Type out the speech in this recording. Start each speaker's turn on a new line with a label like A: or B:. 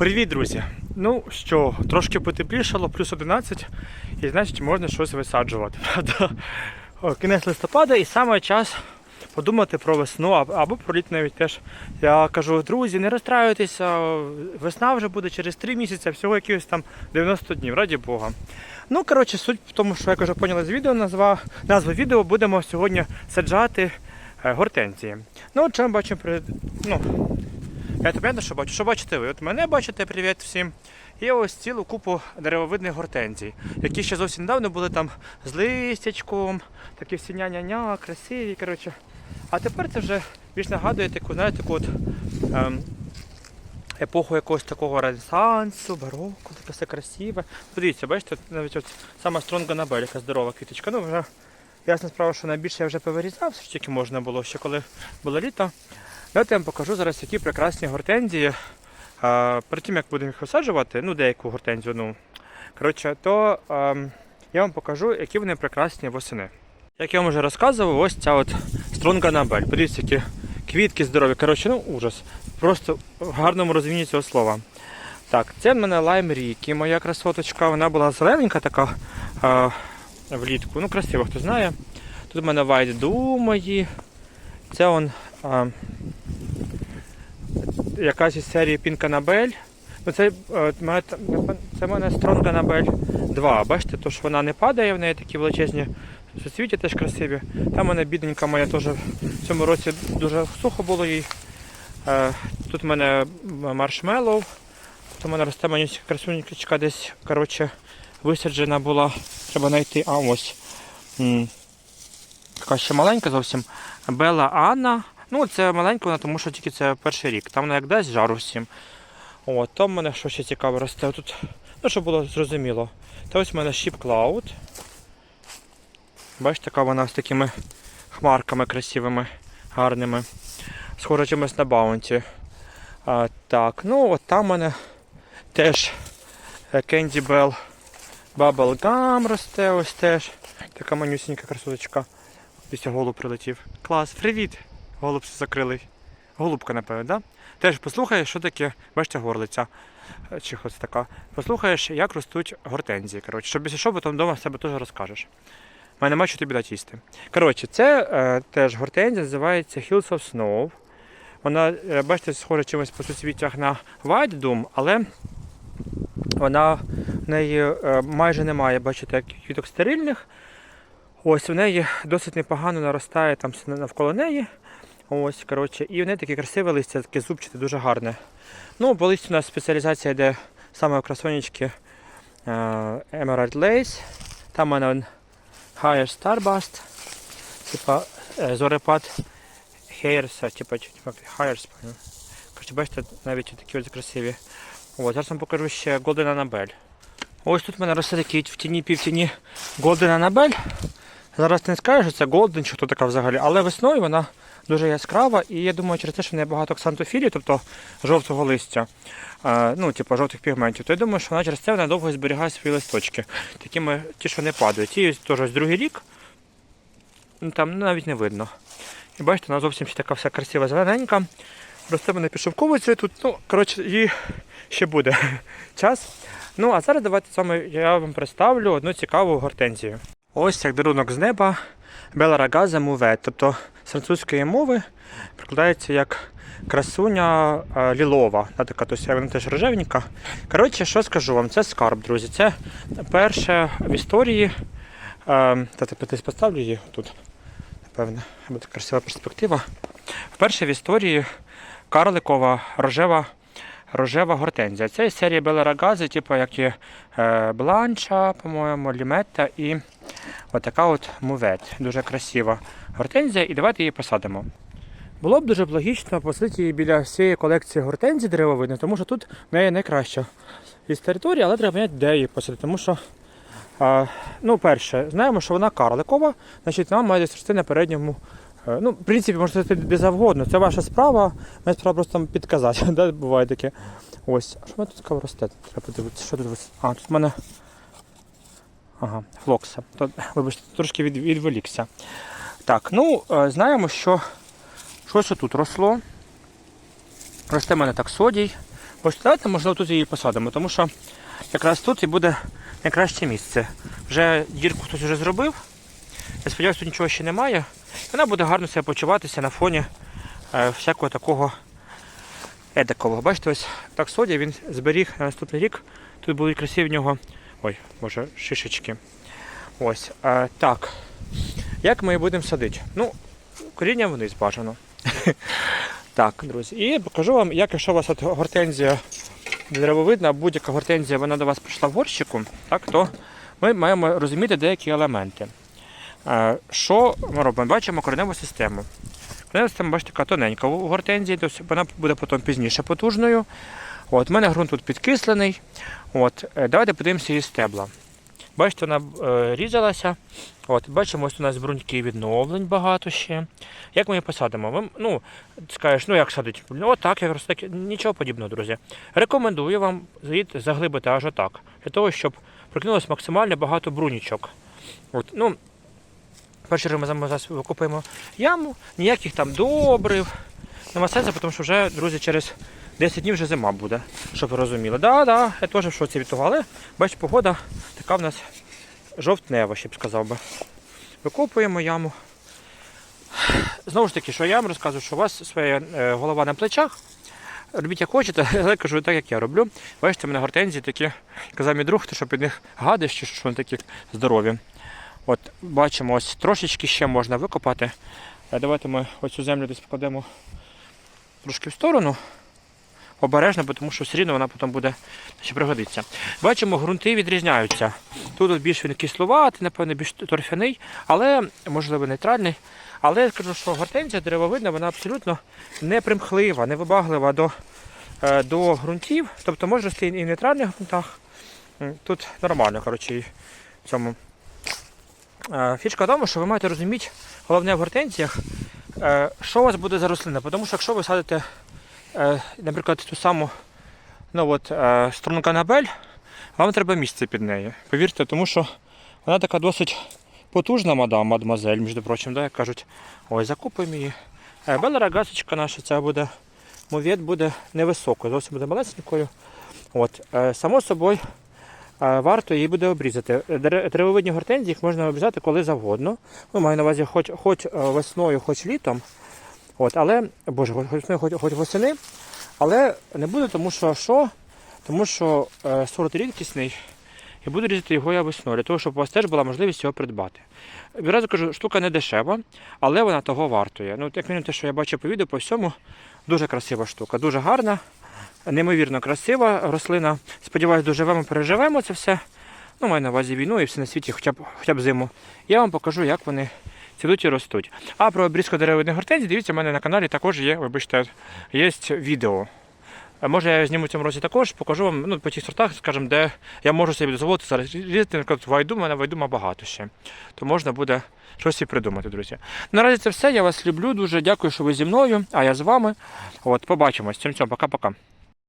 A: Привіт, друзі! Ну що, трошки потеплішало, плюс 11, і значить можна щось висаджувати. Правда? Кінець листопада і саме час подумати про весну або про літ навіть теж. Я кажу, друзі, не розстраюйтеся, весна вже буде через 3 місяці, всього якихось там 90 днів, раді Бога. Ну, коротше, суть в тому, що як вже поняли з відео, назва, назву відео будемо сьогодні саджати е, гортензії. Ну, от що бачимо ну, я то понятно, що бачу. Що бачите ви? От мене бачите, привіт всім. І ось цілу купу деревовидних гортензій, які ще зовсім недавно були там з листячком, такі всі ня-ня-ня, красиві. коротше. А тепер це вже більш нагадує таку, знаєте, таку от, ем, епоху якогось такого ренесансу, бароко, таке все красиве. Подивіться, бачите, навіть от сама Стронга Набель, яка здорова квіточка. Ну, вже ясна справа, що найбільше я вже повирізав, що тільки можна було, ще коли було літо. Давайте я вам покажу зараз, які прекрасні гортензії. А, перед тим, як будемо їх висаджувати, ну деяку гортензію, ну, коротше, то ем, я вам покажу, які вони прекрасні восени. Як я вам вже розказував, ось ця от Стронга Набель. Подивіться, які квітки здорові. Коротше, ну ужас. Просто в гарному розумінні цього слова. Так, це в мене лайм Рікі, моя красоточка. Вона була зелененька така а, влітку. Ну, красиво, хто знає. Тут в мене Doom мої. Це он а, якась із серії Annabelle. Ну, це, е, це в мене Annabelle 2. Бачите, то що вона не падає, в неї такі величезні суцвіття теж красиві. Там у мене бідненька моя теж в цьому році дуже сухо було їй. Е, Тут в мене маршмеллоу. Тут у мене росте манюська красунечка десь коротше, висаджена була. Треба знайти. А ось. Така ще маленька зовсім. Бела Анна. Ну, це маленька вона, тому що тільки це перший рік. Там вона як дасть жару всім. О, там в мене що ще цікаве росте. Тут, ну, щоб було зрозуміло. Та ось в мене Sheep Cloud. Бачите, така вона з такими хмарками красивими, гарними. Схожа чимось на баунті. А, так, ну от там в мене теж е, Candy Bell Bubble Gum росте ось теж. Така манюсінька красоточка. Після голуб прилетів. Клас, привіт! Голуб закрилий. Голубка, напевно, да? Теж послухай, що таке, бачите, горлиця. е, Чи ось така. Послухаєш, як ростуть гортензії. Коротше, щоб якщо що, потім вдома себе теж розкажеш. У мене нема що тобі дати їсти. Коротше, це е, теж гортензія, називається Hills of Snow. Вона, е, бачите, схожа чимось по суцвіттях на White Doom, але вона в неї е, майже немає, бачите, квіток стерильних. Ось в неї досить непогано наростає там навколо неї. Ось, коротше, і в неї таке красиве листя, таке зубчате, дуже гарне. Ну, по листю у нас спеціалізація йде саме красонечки е, Emerald Lace. Там у мене Higher Starbust, типа е, зорепад Hairs, типа, Higher. Коротше, бачите, навіть такі ось красиві. От, зараз вам покажу ще Golden Annabelle. Ось тут в мене росте такий в тіні півтіні Golden Annabelle. Зараз не скажеш, що це Golden, чи хто така взагалі, але весною вона дуже яскрава, і я думаю, через те, що в неї багато ксантофілії, тобто жовтого листя, е, ну, типу жовтих пігментів, то я думаю, що вона через це вона довго зберігає свої листочки. Такими ті, що не падають. Ті теж другий рік, ну, там навіть не видно. І бачите, вона зовсім ще така вся красива зелененька. Росте мене пішовковицею тут, ну, коротше, їй ще буде час. Ну, а зараз давайте з я вам представлю одну цікаву гортензію. Ось як дарунок з неба Беларагаза мувет, тобто з французької мови прикладається як красуня е, лілова. Така, тобто вона теж рожевенька. Коротше, що скажу вам, це скарб, друзі. Це перше в історії. Е, та десь поставлю її тут, напевне, буде красива перспектива. Вперше в історії карликова рожева рожева гортензія. Це із серії Беларагази, типу як є е, Бланча, по-моєму, Ліметта і отака от мувет. Дуже красива гортензія, і давайте її посадимо. Було б дуже б логічно посадити її біля всієї колекції гортензій деревовидних, тому що тут в неї найкраща із території, але треба поняти, де її посадити. Тому що, а, ну, перше, знаємо, що вона карликова, значить вона має десь на передньому. е, Ну, в принципі, можна сказати де завгодно. Це ваша справа. Моя справа просто вам підказати. да, Буває таке. Ось. А що в мене тут росте? Треба подивитися, що тут. А, тут в мене. Ага, флокса. То, вибачте, трошки від, відволікся. Так, ну, е, знаємо, що щось тут росло. Росте в мене так содій. Давайте, можливо, тут її посадимо, тому що якраз тут і буде найкраще місце. Вже дірку хтось вже зробив. Я сподіваюся, тут нічого ще немає. Вона буде гарно себе почуватися на фоні е, всякого такого едакого. Бачите, ось так соді він зберіг на наступний рік. Тут будуть красиві в нього. Ой, може, шишечки. Ось. Е, так. Як ми будемо садити? Ну, коріння вниз бажано. так, друзі. І покажу вам, як якщо у вас от гортензія деревовидна, будь-яка гортензія вона до вас прийшла в горщику, так, то ми маємо розуміти деякі елементи. Що ми робимо? Бачимо кореневу систему. Коренева система, бачите, така тоненька у гортензії, вона буде потім пізніше потужною. От, у мене ґрунт тут підкислений. От, е, давайте подивимося її стебла. Бачите, вона е, різалася. От, бачимо, ось у нас бруньки відновлень багато ще. Як ми її посадимо? Ми, ну, скажеш, ну як садить? Ну, якраз так, нічого подібного, друзі. Рекомендую вам заглибити аж отак, для того, щоб прокинулося максимально багато брунічок. От, ну, перший ми зараз викопаємо яму, ніяких там добрив. Нема сенсу, тому що вже, друзі, через 10 днів вже зима буде, щоб ви розуміли. Так, да, да, я теж в шоці від того, але бачите, погода така в нас жовтнева, ще б сказав би. Викопуємо яму. Знову ж таки, що я вам розказую, що у вас своя е, голова на плечах. Робіть як хочете, але кажу так, як я роблю. Бачите, в мене гортензії такі, казав мій друг, що під них гади, що що вони такі здорові. От бачимо, ось трошечки ще можна викопати. Е, Давайте ми оцю землю десь покладемо трошки в сторону. Обережно, тому що все рівно вона потім буде ще пригодиться. Бачимо, ґрунти відрізняються. Тут більш він кисловатий, напевно, більш торфяний, але можливо нейтральний. Але я скажу, що гортензія деревовидна, вона абсолютно не примхлива, не вибаглива до, е, до ґрунтів. Тобто може рости і в нейтральних ґрунтах. Тут нормально, коротше, в цьому. Е, Фішка в тому, що ви маєте розуміти, головне в гортензіях, е, що у вас буде за рослина. Тому що якщо ви садите, наприклад, ту саму ну, от, е, струнканабель, вам треба місце під нею. Повірте, тому що вона така досить потужна мадам, мадмазель, між прочим, да, як кажуть. Ой, закупимо її. Е, Белера гасочка наша, ця буде, мовєт буде невисокою, зовсім буде малесенькою. От, е, само собою, е, варто її буде обрізати. Е, дере- Деревовидні гортензії їх можна обрізати коли завгодно. Ну, маю на увазі хоч, хоч е, весною, хоч літом. От, але, боже, хоч хоч, хоч восени. Але не буде, тому що що? Тому що е, сорт рідкісний, і буду різати його я весною, для того, щоб у вас теж була можливість його придбати. Відразу кажу, штука не дешева, але вона того вартує. Ну, як мінімум те, що я бачу по відео, по всьому, дуже красива штука, дуже гарна, неймовірно красива рослина. Сподіваюсь, доживемо, переживемо це все. Ну, маю на увазі війну і все на світі, хоча б, хоча б зиму. Я вам покажу, як вони цвітуть і ростуть. А про обрізку деревини гортензій, дивіться, у мене на каналі також є, вибачте, є відео. Може я зніму в цьому році також, покажу вам ну, по тих сортах, скажімо, де я можу собі дозволити зараз різати, наприклад, вайду, мене вайдума багато ще. То можна буде щось і придумати, друзі. Наразі це все. Я вас люблю, дуже дякую, що ви зі мною, а я з вами. От, побачимось. Цим цьому, пока-пока.